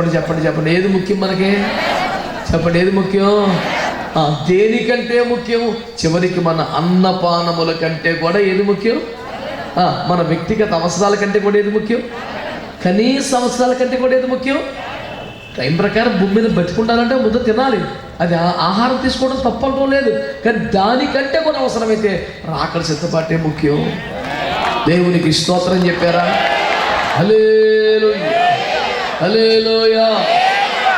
చెప్పండి చెప్పండి చెప్పండి. ఏది ముఖ్యం మనకి? చెప్పండి ఏది ముఖ్యం? దేనికంటే ముఖ్యం చివరికి మన అన్నపానముల కంటే కూడా ఏది ముఖ్యం? మన వ్యక్తిగత అవసరాల కంటే కూడా ఏది ముఖ్యం? కనీస అవసరాల కంటే కూడా ఏది ముఖ్యం? టైం ప్రకారం భూమి మీద బతుకుండాలంటే ముద్ద తినాలి. అది ఆహారం తీసుకోవడం తప్పంటం లేదు. కానీ దానికంటే కూడా అవసరమైతే రాకడ సిద్ధపాటే ముఖ్యం. దేవునికి స్తోత్రం చెప్పారా? హలే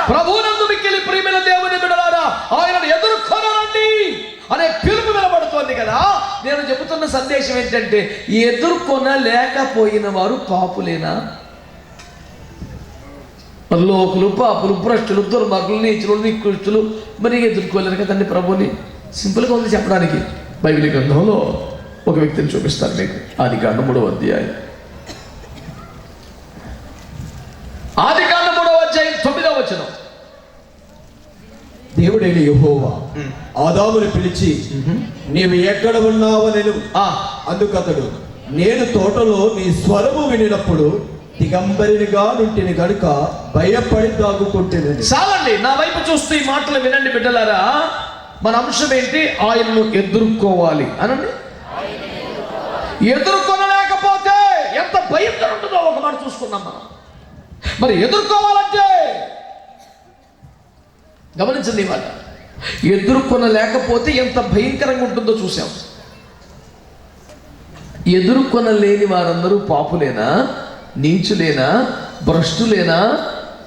ప్రభునందు మిక్కిలి ప్రియమైన దేవుని బిడలారా ఆయనను ఎదుర్కొనండి అనే పిలుపు వినబడుతోంది కదా. నేను చెబుతున్న సందేశం ఏంటంటే ఎదుర్కొన లేకపోయిన వారు పాపులేనా? లోకులు పాపులు భ్రష్టులు దుర్మార్గులు నీచులు నికృష్టులు మరి ఎదుర్కోలేరు కదండి ప్రభుని. సింపుల్గా ఉంది చెప్పడానికి. బైబిల్ గ్రంథంలో ఒక వ్యక్తిని చూపిస్తాను మీకు. ఆది కాండ మూడవ అధ్యాయం. ఆది కాండ మూడవ అధ్యాయం తొమ్మిదవ వచనం. దేవుడైన యెహోవా ఆదాముని పిలిచి నీవు ఎక్కడ ఉన్నావనెను ఆ, అందుకతడు నేను తోటలో నీ స్వరము వినినప్పుడు దిగంబరినిగా నుంటిని గనుక భయపడి దాగుకుంటేనని చాలండి నా వైపు చూస్తూ ఈ మాటలు వినండి బిడ్డలారా. మన అంశం ఏంటి? ఆయనను ఎదుర్కోవాలి. అనండి? ఎదుర్కొనలేకపోతే ఎంత భయంకర ఉంటుందో ఒక మాట చూసుకున్నాం మనం. మరి ఎదుర్కోవాలంటే గమనించండి ఇవాళ ఎదుర్కొనలేకపోతే ఎంత భయంకరంగా ఉంటుందో చూసాం ఎదుర్కొనలేని వారందరూ పాపులేనా? నీచులేనా? భ్రష్టులేనా?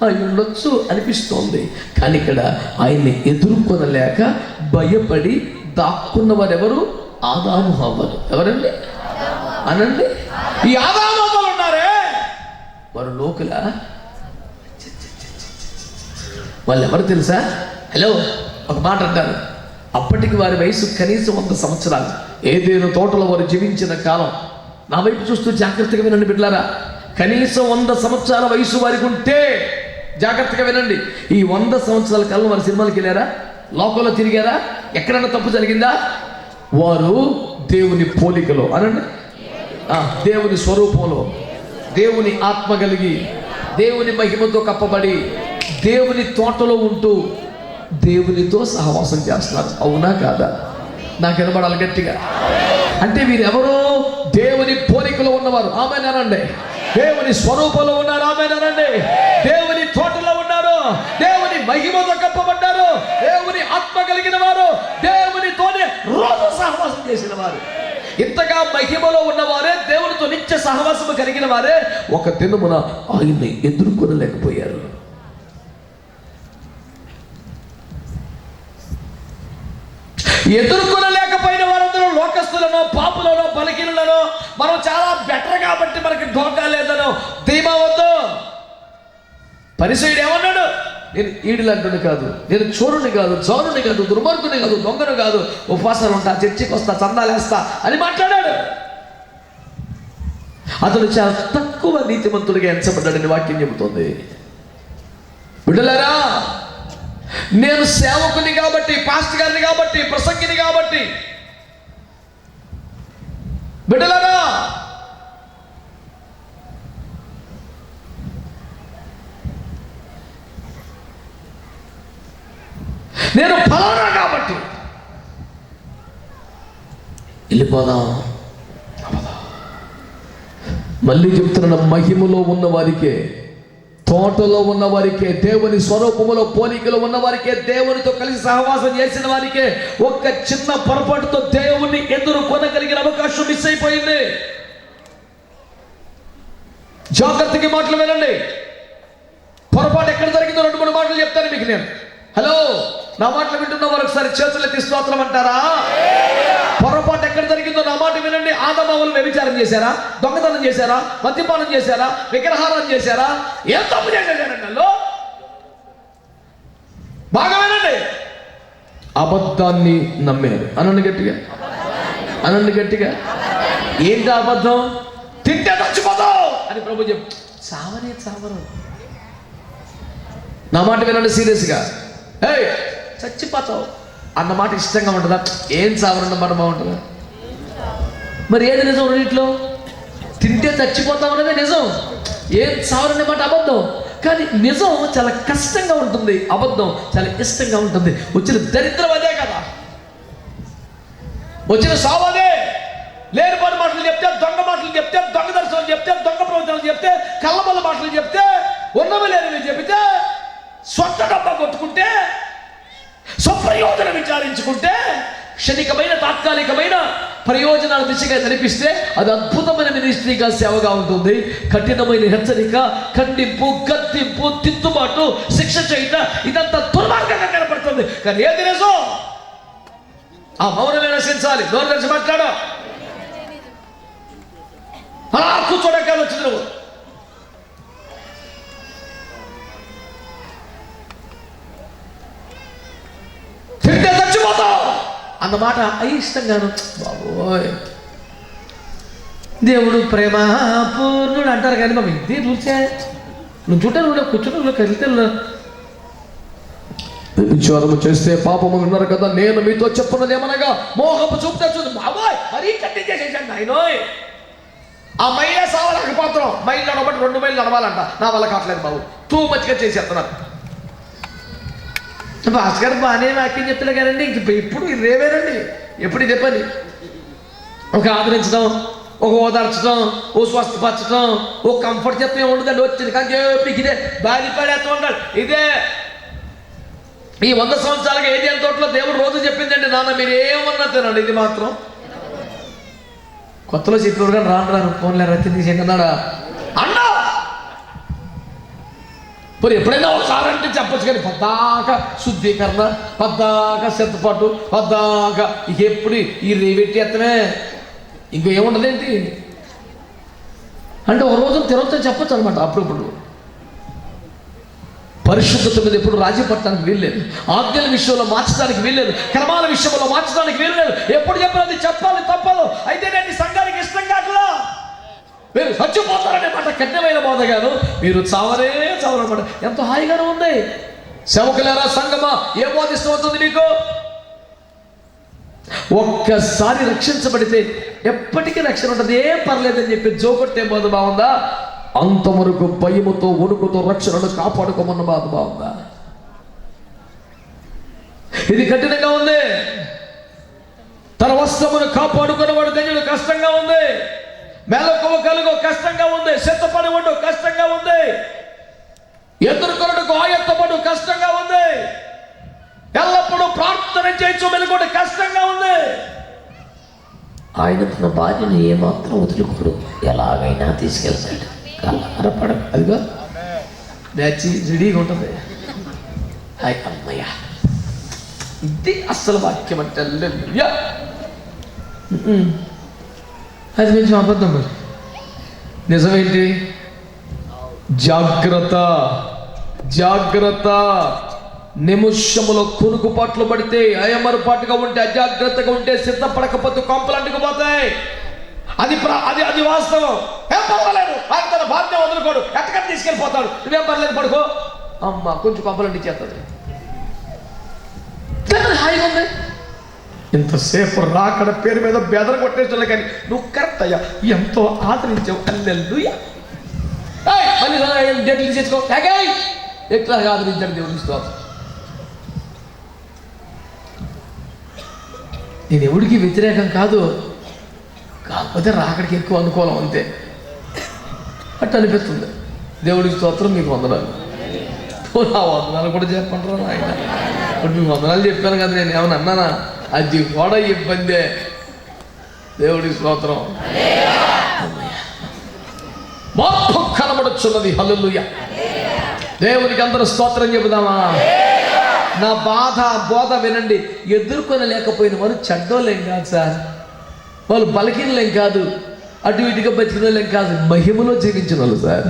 అయ్యుండొచ్చు ఉండొచ్చు అనిపిస్తోంది. కానీ ఇక్కడ ఆయన్ని ఎదుర్కొనలేక భయపడి దాక్కున్న వారెవరు? ఆదాము హవ్వలు ఎవరండి? అనండి? ఈ ఆదాము హవ్వలు ఉన్నారే? వారు లోకల వాళ్ళు ఎవరు తెలుసా? హలో ఒక మాట అంటారు అప్పటికి వారి వయసు కనీసం వంద సంవత్సరాలు. ఏదేను తోటలో వారు జీవించిన కాలం. నా వైపు చూస్తూ జాగ్రత్తగా వినండి బిడ్డారా కనీసం వంద సంవత్సరాల వయసు వారికి ఉంటే జాగ్రత్తగా వినండి. ఈ వంద సంవత్సరాల కాలం వారి సినిమాలకు వెళ్ళారా? లోకంలో తిరిగారా? ఎక్కడన్నా తప్పు జరిగిందా? వారు దేవుని పోలికలో అనండి. దేవుని స్వరూపంలో. దేవుని ఆత్మ కలిగి దేవుని మహిమతో కప్పబడి దేవుని తోటలో ఉంటూ దేవునితో సహవాసం చేస్తున్నారు. అవునా కాదా? నాకు వినబడాలి గట్టిగా. అంటే వీరెవరో దేవుని పోలికలో ఉన్నవారు. ఆమెనారండి దేవుని స్వరూపంలో ఉన్నారు. ఆమెనారండి దేవుని తోటలో ఉన్నారు. దేవుని మహిమతో కప్పబడ్డారు. దేవుని ఆత్మ కలిగిన వారు. దేవునితోనే రోజు సహవాసం చేసిన వారు. ఇంతగా మహిమలో ఉన్నవారే దేవునితో నిత్య సహవాసము కలిగిన వారే ఒక దినమున ఆయన్ని ఎదుర్కొనలేకపోయారు. ఎదుర్కొనలేకపోయిన వారందరూ లోకస్తులను పాపులను బలహీనులను. మనం చాలా బెటర్ కాబట్టి మనకి ఢోకా లేదనో. ధీమా వద్దు. ఏమన్నాడు? నేను ఈడులంటుని కాదు నేను చోరుని కాదు జోరుని కాదు దుర్మార్గుని కాదు దొంగను కాదు. ఉపవాసాలు ఉంటా చర్చికి వస్తా చందాలేస్తా అని మాట్లాడాడు. అతడు చాలా తక్కువ నీతిమంతుడిగా ఎంచబడ్డాడని వాక్యం చెబుతుంది. బిడ్డలారా నేను సేవకుని కాబట్టి పాస్ట్ గారిని కాబట్టి ప్రసంగిని కాబట్టి. బిడ్డలారా నేను ఫలానా కాబట్టి. వెళ్ళిపోదాం. మళ్ళీ చెప్తున్న మహిమలో ఉన్న వారికే తోటలో ఉన్న వారికే దేవుని స్వరూపములో పోలికలో ఉన్న వారికే దేవునితో కలిసి సహవాసం చేసిన వారికే ఒక్క చిన్న పొరపాటుతో దేవుణ్ణి ఎదుర్కొనగలిగిన అవకాశం మిస్ అయిపోయింది. జాగ్రత్తగా మాటలు వినండి. పొరపాటు ఎక్కడ జరిగిందో రెండు మూడు మాటలు చెప్తాను మీకు నేను. హలో నా మాటలు వింటున్న వారు ఒకసారి చేతులు ఎత్తి స్తోత్రం అంటారా? పొరపాటు ఎక్కడ జరిగిందో నా మాట వినండి. ఆదమావులు వ్యభిచారం చేశారా? దొంగతనం చేశారా? మద్యపానం చేశారా? విగ్రహారం చేశారా? ఏం తప్పు చేశారండి బాగా వినండి. అబద్ధాన్ని నమ్మారు. అనండి గట్టిగా. అనండి గట్టిగా. ఏంటి అబద్ధం? తింటే చచ్చిపోతావు! అని ప్రభు చెప్పు. చావనే చావరు. నా మాట వినండి సీరియస్గా. ఏయ్ చచ్చిపోతావు. అన్నమాట ఇష్టంగా ఉంటుందా? ఏం చావరన్న మాట బాగుంటుందా? మరి ఏది నిజం రెండింటిలో తింటే చచ్చిపోతాం అన్నదే నిజం. ఏం చావరనే మాట అబద్ధం. కానీ నిజం చాలా కష్టంగా ఉంటుంది. అబద్ధం చాలా ఇష్టంగా ఉంటుంది. వచ్చిన దరిద్రం అదే కదా. వచ్చిన సావు అదే. లేని పని మాటలు చెప్తే దొంగ మాటలు చెప్తే దొంగ దర్శనం చెప్తే దొంగ ప్రవచనాలు చెప్తే కళ్ళబల్ల మాటలు చెప్తే ఉన్నవి లేనివి చెబితే సొంత డబ్బా కొట్టుకుంటే స్వప్రయోజనం విచారించుకుంటే క్షణికమైన తాత్కాలికమైన ప్రయోజనాల దిశగా నడిపిస్తే అది అద్భుతమైన మినిస్ట్రీగా సేవగా ఉంటుంది. కఠినమైన హెచ్చరిక ఖండింపు గద్దింపు తిద్దుబాటు శిక్ష చేయట ఇదంతా దుర్మార్గంగా కనపడుతుంది. కానీ ఏది నిజం? ఆ మౌనమే నశించాలి. నోరు మాట్లాడ మాట్లాడు. అలా కూర్చోడానికి వచ్చింది నువ్వు తింటే చచ్చిపోతావు అన్నమాట అయిష్టంగాను. బాబోయ్. దేవుడు ప్రేమ పూర్ణుడు అంటారు కానీ బాబు ఇది చూసే నువ్వు చుట్టాను నువ్వు కూర్చుని నువ్వు కదిలితే విచారము చేస్తే పాపము ఉన్నారు కదా నేను మీతో చెప్పున్నది ఏమనగా మోహపు చూపుతా చూడు బాబోయ్ మరీ కట్టి చేసేసాను నాయనోయ్. ఆ మైలే సావలేకపోతున్నాం మైలు నడవబట్టి రెండు మైలు నడవాలంట. నా వల్ల కావట్లేదు బాబు. తూ మచ్చిగా చేసేస్తున్నారు. భాస్కర్ బాగానే వాక్యం చెప్తున్నా కదండి. ఇంక ఇప్పుడు రేవేనండి ఎప్పుడు ఇదే పని? ఒక ఆదరించడం ఒక ఓదార్చడం ఓ స్వస్థపరచడం ఓ కంఫర్ట్ చెప్తే ఉండదండి వచ్చింది కానీ చెప్పి ఇదే బాధిపడేస్తూ ఉండాలి. ఇదే ఈ వంద సంవత్సరాలుగా ఎంత తోటలో దేవుడు రోజు చెప్పిందండి. నాన్న మీరు ఏమన్నా తినండి. ఇది మాత్రం కొత్తలో చెప్పేవారు కానీ రాను రాను. ఫోన్లే రచ్చి తీసేయండి అన్నాడా అన్నా మరి ఎప్పుడైనా ఒకసారి అంటే చెప్పొచ్చు కానీ పద్దాక శుద్ధీకరణ పద్దాక సిద్ధపాటు పద్దాక ఇక ఎప్పుడు ఈ రేవెట్టి ఎత్తమే ఇంకో ఏముండదేంటి? అంటే ఒక రోజు తినొచ్చని చెప్పొచ్చు అనమాట అప్పుడప్పుడు. పరిశుద్ధత మీద ఎప్పుడు రాజీ పట్టడానికి వీల్లేదు ఆజ్ఞల విషయంలో మార్చడానికి వీల్లేదు క్రమాల విషయంలో మార్చడానికి వీల్లేదు ఎప్పుడు చెప్పాలి చెప్పాలి తప్పదు. అయితే నేను ఈ సంఘానికి ఇష్టం కాకలా మీరు చచ్చిపోతారనే మాట కఠినమైన బోధ గాను మీరు చావరే చావనమాట ఎంతో హాయిగానే ఉంది. సేవకులారా సంగమా ఏ బోధిస్తూ ఉంటుంది మీకు? ఒక్కసారి రక్షించబడితే ఎప్పటికీ రక్షణ ఉంటుంది. ఏం పర్లేదని చెప్పి జోగొట్టే బోధ బాగుందా? అంతవరకు భయముతో వణుకుతో రక్షణను కాపాడుకోమన్న బాధ బాగుందా? ఇది కఠినంగా ఉంది. తన వస్త్రమును కాపాడుకున్నవాడు ధన్యుడు కష్టంగా ఉంది. మెలకువ కలుగు కష్టంగా ఉంది సిద్ధపడి ఉండు కష్టంగా ఉంది. ఎదుర్కొనటకు ఆయత్తపడు కష్టంగా ఉంది. ఎల్లప్పుడూ ప్రార్థన చేయొచ్చు మెలుగుంటే కష్టంగా ఉంది. ఆయన తన భార్యను ఏమాత్రం వదులుకోడు ఎలాగైనా తీసుకెళ్తాడు. కలవరపడ అదిగో. బ్యాచ్ రెడీగా ఉంటుంది హాయ్ అమ్మయ్య. ఇది అస్సలు వాక్యం అంటే. అది కొంచెం అబద్ధం మరి. నిజమేంటి? జాగ్రత్త. జాగ్రత్త. నిమిషములో కునుకుపాట్లు పడితే అయమరుపాటుగా ఉంటే అజాగ్రత్తగా ఉంటే సిద్ధపడకపోతే కొంపలు అంటుకుపోతాయి అది ప్ర- అది అది వాస్తవం. ఏం పర్వాలేదు. ఆయన తన బాధ్యత వదులుకోడు. ఎక్కడ తీసుకెళ్ళిపోతాడు. నువ్వేం పర్లేదు పడుకో. అమ్మ కొంచెం కొంపలు అంటించేస్తుంది హాయిగా ఉంది. ఇంతసేపు రాకడ పేరు మీద బెదర కొట్టేసాడు కానీ నువ్వు కరెక్ట్ అయ్యా. ఎంతో ఆదరించావు. అల్లెల్లు మళ్ళీ డేట్లు తీసేసుకో ఎట్లా ఆదరించాడు దేవుని స్తోత్రం? నేను ఎవడికి వ్యతిరేకం కాదు. కాకపోతే రాకడికి ఎక్కువ అనుకూలం అంతే. అట్ట అనిపిస్తుంది. దేవుడికి స్తోత్రం మీకు వందనాలు. వందనాలు కూడా చెప్పంటారు ఆయన ఇప్పుడు మీకు వందనాలు చెప్పాను కదా నేను. ఏమన్నా అన్నానా? అది కూడా ఇబ్బందే. దేవుడి స్తోత్రం. మొత్తం కనబడుచున్నది. హల్లుయ దేవునికి అందరూ స్తోత్రం చెబుదామా? నా బాధ బోధ వినండి. ఎదుర్కొనలేకపోయిన వారు చెడ్డోళ్ళేం కాదు సార్. వాళ్ళు బలహీనలేం కాదు. అటు ఇటుగా బతికినలేం కాదు. మహిమలో జీవించిన వాళ్ళు సార్.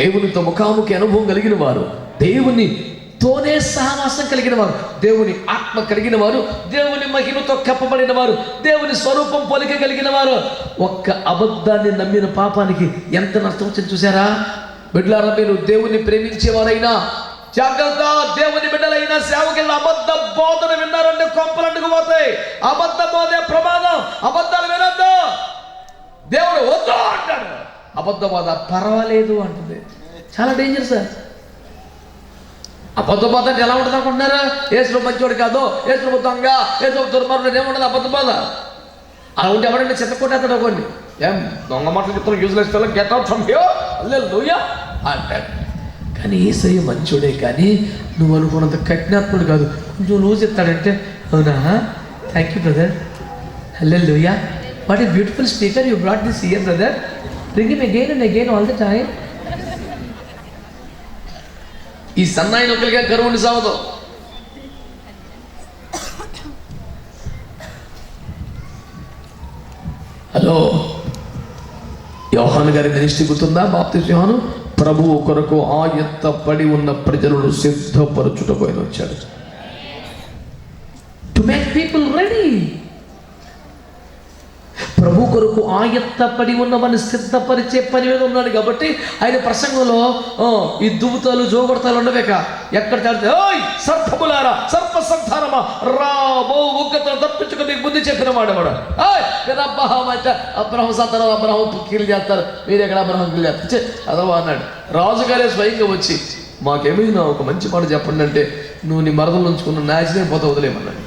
దేవునితో ముఖాముఖి అనుభవం కలిగిన వారు. దేవుని తోనే సహవాసం కలిగిన వారు దేవుని ఆత్మ కలిగిన వారు దేవుని మహిమతో కప్పబడిన వారు దేవుని స్వరూపం పోలిక కలిగిన వారు ఒక్క అబద్ధాన్ని నమ్మిన పాపానికి ఎంత నష్టం వచ్చింది చూసారా బిడ్డలారా మీరు దేవుని ప్రేమించేవారైనా జాగ్రత్త దేవుని బిడ్డలైన సేవకులు అబద్ధ బోధన విన్నారంటే కొంపలు పోతాయి అబద్ధ బోధే ప్రమాదం అబద్ధాలు వినద్దు. దేవుడు వద్దు అంటాడు. అబద్ధ బోధ పర్వాలేదు అంటుంది. చాలా డేంజర్ సార్. అబద్ధ బాధ అంటే ఎలా ఉంటుంది అనుకుంటున్నారా? ఏసులో మంచివాడు కాదు. ఏసులో దొంగ ఏసులో దుర్మార్గుడు ఏముండదు అబద్ధ బాధ అలా ఉంటే ఎవరంటే చెత్త కొట్టేస్తాడు కొన్ని? ఏం దొంగ మాటలు చెప్తాను యూజ్లెస్ పిల్లలు get out from here hallelujah అంటాడు కానీ ఏసయ్య మంచోడే కానీ నువ్వు అనుకున్నంత కఠినాత్ముడు కాదు. కొంచెం లూజ్ చెప్తాడంటే అవునా? Thank you brother hallelujah what a beautiful speaker you brought this year brother ring him again and again all the time ఈ సన్నాయి నొక్కలుగా కరువుని సావదు. హలో. యోహాన్ గారి మినిస్ట్రీ గుర్తుందా? బాప్తి యోహాను? ప్రభువు కొరకు ఆయత్త పడి ఉన్న ప్రజలను సిద్ధపరచుటకు ఆయన వచ్చాడు టు మేక్ పీపుల్ రెడీ ప్రభు కొరకు ఆయత్త పడి ఉన్నవని సిద్ధపరిచే పని మీద ఉన్నాడు కాబట్టి ఆయన ప్రసంగంలో ఈ దువ్వుతాలు జోగొడతాలు ఉండవేక ఎక్కడ తేడితే ఓయ్ సర్పములారా సర్ప సంతానమా రాబో ఉగ్రతను తప్పించుకుని మీకు బుద్ధి చెప్పిన వాడేవాడు వాడు అబ్రహం అంటే అబ్రహం సంతానం అబ్రహం కీలు చేస్తారు. మీరు ఎక్కడ అబ్రహం కీలు చేస్తారు? అదవా అన్నాడు. రాజుగారే స్వయంగా వచ్చి మాకేమైనా ఒక మంచి మాట చెప్పండి అంటే నువ్వు నీ మరదలు ఉంచుకున్న నాచినే పోతే వదిలేమన్నాడు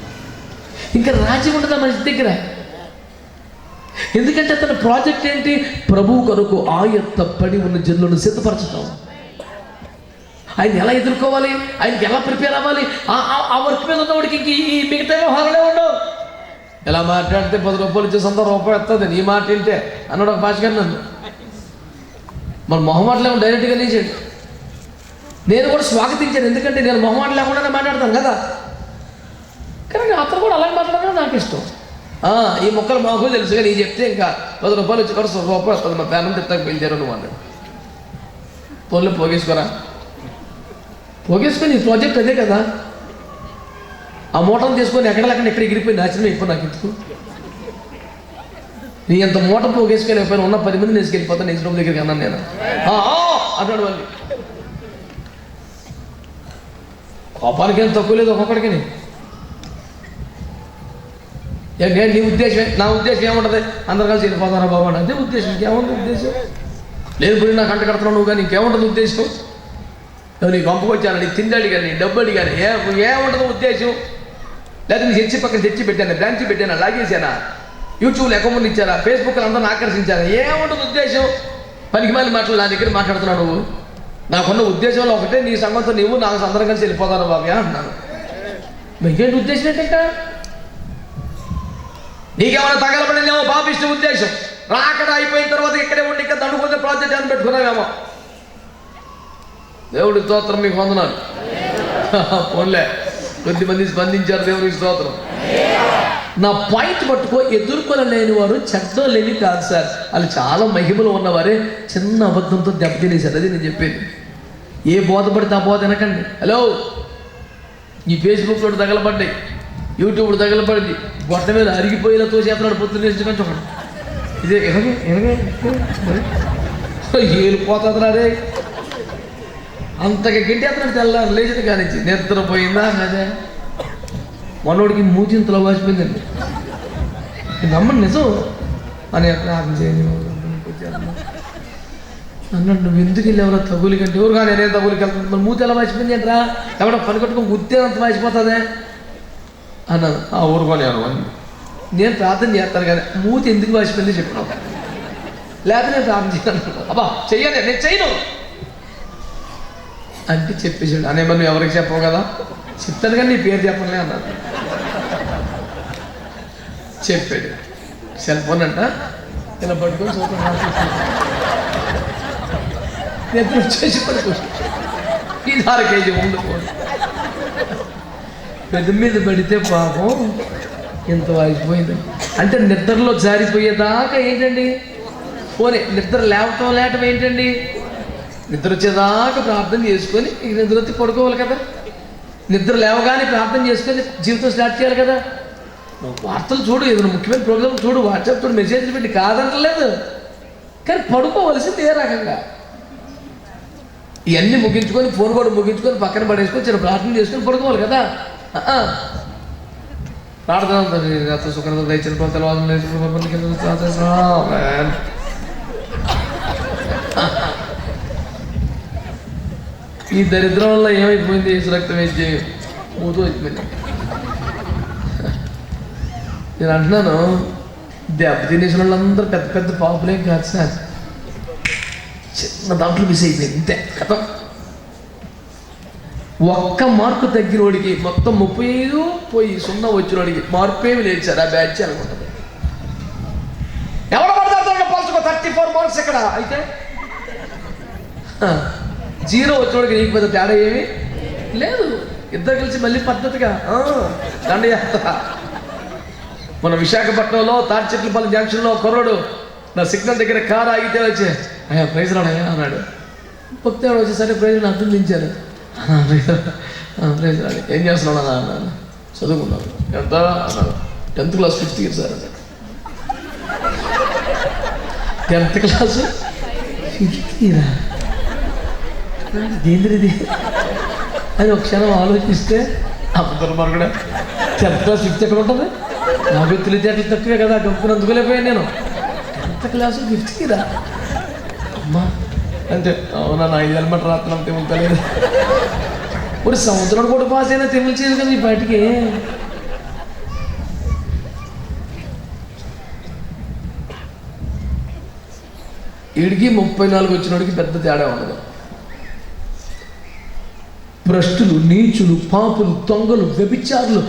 ఇంకా రాజ్యం ఉండదా మనిషి దగ్గర? ఎందుకంటే అతని ప్రాజెక్ట్ ఏంటి? ప్రభు కొరకు ఆయత్త పడి ఉన్న జనులను సిద్ధపరచడం ఆయన ఎలా ఎదుర్కోవాలి? ఆయనకి ఎలా ప్రిపేర్ అవ్వాలి? ఆ- ఆ- వర్క్ మీద ఉన్నవాడికి ఇంక ఈ మిగతా వ్యవహారాలే ఉండవు. ఎలా మాట్లాడితే పది రూపాయలు ఇచ్చే సొంత రూపాయి వస్తుంది నీ మాట ఏంటే అన్నాడు ఒక భాష గారు నన్ను మన మొహమాటలే డైరెక్ట్గా నేసాడు నేను కూడా స్వాగతించాను. ఎందుకంటే నేను మొహమాట లేకుండానే మాట్లాడతాను కదా. కానీ అతను కూడా అలాగే మాట్లాడడం నాకు ఇష్టం. ఈ మొక్కలు మాకు తెలుసు కానీ నీ చెప్తే ఇంకా పది రూపాయలు వచ్చి కూడా రూపాయలు వస్తుంది. మా ఫ్యామిలీ తిట్టాక బయలుదేరు నువ్వు అన్నాడు. పొల్లు పోగేసుకోరా? పోగేసుకొని ఈ ప్రాజెక్ట్ అదే కదా. ఆ మూటను తీసుకొని ఎక్కడ లేకుండా ఎక్కడ ఎగిరిపోయి నాశనం ఇప్పుడు నాకు ఎందుకు? నీ ఎంత మూట పోగేసుకెళ్ళిపోయిన ఉన్న పది మంది తీసుకెళ్ళిపోతాను నేను రూమ్ దగ్గరికి అన్నాను నేను. అన్నాడు వాళ్ళు కోపానికి ఏం తక్కువ లేదు ఒక్కొక్కడికి. నేను నీ ఉద్దేశం నా ఉద్దేశం ఏముంటది? అందరు కలిసి వెళ్ళిపోతారా బాబు అని. అదే ఉద్దేశం ఇంకేముంది ఉద్దేశం? లేదు పోయి నాకు అంట కడుతున్నావు నువ్వు కానీ ఇంకేముంటుంది ఉద్దేశం? నీ పంపకొచ్చాను నీ తిండి అడిగాను నీ డబ్బు అడిగాను ఏ ఏముంటుంది ఉద్దేశం? లేదా నీ చర్చి పక్కన చర్చి పెట్టాను బ్రాంచ్ పెట్టాను లాగేసానా యూట్యూబ్లో అకౌంట్ ఇచ్చారా ఫేస్బుక్లో అందరిని ఆకర్షించారా ఏముంటుంది ఉద్దేశం? పనికి మళ్ళీ మాటలు నా దగ్గర మాట్లాడుతున్నావు నువ్వు. నాకున్న ఉద్దేశంలో ఒకటే నీ సంగతితో నువ్వు నాకు అందరం కలిసి వెళ్ళిపోతాను బాబయ్య అన్నాను. మీకేంటి ఉద్దేశం ఏంటంటే? నీకేమైనా తగలబడిందేమో పాపిష్ట ఉద్దేశం. రాకడ అయిపోయిన తర్వాత ఇక్కడే ఉండి ఇక్కడ దండుకునే ప్రాజెక్ట్ అని పెట్టుకున్నావేమో. దేవుడి స్తోత్రం మీకు వందనాలు. పోన్లే. కొద్దిమంది స్పందించారు దేవుడి స్తోత్రం. నా పాయింట్ పట్టుకో ఎదుర్కొనలేని వారు చెడ్డలేని కాదు సార్. వాళ్ళు చాలా మహిమలు ఉన్నవారే చిన్న అబద్ధంతో దెబ్బతినేశారు అది నేను చెప్పేది. ఏ బోధపడితే ఆ బోధ వినకండి. హలో ఈ ఫేస్బుక్లో తగలబడ్డాయి. యూట్యూబ్ తగలబడింది గొట్ట మీద అరిగిపోయేలా తోసేస్తున్నాడు పొద్దున్న నుంచి ఒకటి ఇదే ఎనగే ఎనగే ఏలిపోతుంది రే అంతగా గింటేస్తున్నాడు తెల్లారు లేచింది కానించి నిద్రపోయిందా అదే మనోడికి మూచింతలో వాసిపోయిందండి. ఇది నమ్మండి నిజం? అని ప్రార్థన చేయని అన్నాడు నువ్వు ఎందుకు వెళ్ళేవరా తగులి కంటే ఎవరు కానీ నేనే తగులికి వెళ్తాను మూతి ఎలా వాసిపోయింది ఏంట్రా? ఎవడో పని కట్టుకుని గుద్దే అంత వాసిపోతుందే? అన్నాను. ఆ ఊరుకోలేను అని నేను ప్రార్థన చేస్తాను కానీ మూతి ఎందుకు వాసిపోయింది చెప్పినావు లేకపోతే నేను ప్రార్థన చేయను. అబ్బా చెయ్యాలి నేను చేయను అంటే చెప్పేసాడు అనే మనం ఎవరికి చెప్పవు కదా? చెప్తాను కానీ నీ పేరు చెప్పలే అన్నాను చెప్పాడు. సెల్ ఫోన్ అంట. ఇలా పట్టుకొని చూద్దాం నేను వచ్చేసి పడుకో ఈ అర కేజీ ముందు పెద్ద మీద పడితే పాపం ఎంత ఆగిపోయింది అంటే నిద్రలో జారిపోయేదాకా ఏంటండి? పోనీ నిద్ర లేవటం లేటం ఏంటండి? నిద్ర వచ్చేదాకా ప్రార్థన చేసుకొని ఇక నిద్ర వచ్చి పడుకోవాలి కదా. నిద్ర లేవగానే ప్రార్థన చేసుకొని జీవితం స్టార్ట్ చేయాలి కదా. వార్తలు చూడు ఏదైనా ముఖ్యమైన ప్రోగ్రామ్ చూడు వాట్సాప్ చూడు మెసేజ్లు పెట్టి కాదంటలేదు. కానీ పడుకోవలసింది ఏ రకంగా? ఇవన్నీ ముగించుకొని ఫోన్ కూడా ముగించుకొని పక్కన పడేసుకొని చిన్న ప్రార్థన చేసుకొని పడుకోవాలి కదా. ప్రార్థన ఉంటుంది. రక్త సుఖం దయచిన తెలవాదం కింద ఈ దరిద్రం వల్ల ఏమైపోయింది రక్తం వేసి మూతూ అయిపోయింది. నేను అంటున్నాను దెబ్బ తినేసిన వాళ్ళందరూ పెద్ద పెద్ద పాపులేం కాదు సార్. చిన్న దాంట్లో మిస్ అయిపోయింది. ఇంతే కథం. ఒక్క మార్కు తగ్గిన వాడికి మొత్తం ముప్పై ఐదు పోయి సున్నా వచ్చిన వాడికి మార్పేమి లేదు సార్ ఆ బ్యాచ్ అనుకుంటుంది ఎవరు పడతారు పోల్చుకో థర్టీ ఫోర్ మార్క్స్ ఇక్కడ. అయితే? జీరో వచ్చినోడికి నీకు పెద్ద తేడా ఏమి? లేదు. ఇద్దరు కలిసి మళ్ళీ పద్ధతిగా దండయాత్ర మన విశాఖపట్నంలో తాడిచెట్లపల్లి జంక్షన్లో కుర్రోడు నా సిగ్నల్ దగ్గర కారు ఆగితే వచ్చే అయ్యా ప్రైజ్ రాడయ్యా అన్నాడు. భక్తి వచ్చి సరే ప్రైజ్ అర్థం దించారు ఏం చేస్తున్నాడు అన్న అన్నాను చదువుకున్నాను ఎంత? అన్నాడు. Tenth class fifth year sir అన్నాడు. Tenth class? ఫిఫ్త్ ఇయరా? ఏంటిది అది ఒక క్షణం ఆలోచిస్తే అప్పుడు కూడా టెన్త్ క్లాస్ ఫిఫ్త్ ఎక్కడ ఉంటుంది? నాకు తెలివితేటలు తక్కువే కదా గమ్ముకుని అందుకోలేకపోయాను నేను. టెన్త్ క్లాస్ ఫిఫ్త్ ఇయరా? అమ్మా. అంతే. అవునా నా ఐదు హెల్మెట్ రాత్రం తిమ్ముతలేదు ఇప్పుడు సంవత్సరం కూడా పాస్ అయినా తెములు కదా ఈ బయటికి? వీడికి ముప్పై నాలుగు వచ్చినోడికి పెద్ద తేడా ఉండదు. భ్రష్టులు నీచులు పాపులు దొంగలు వ్యభిచారులు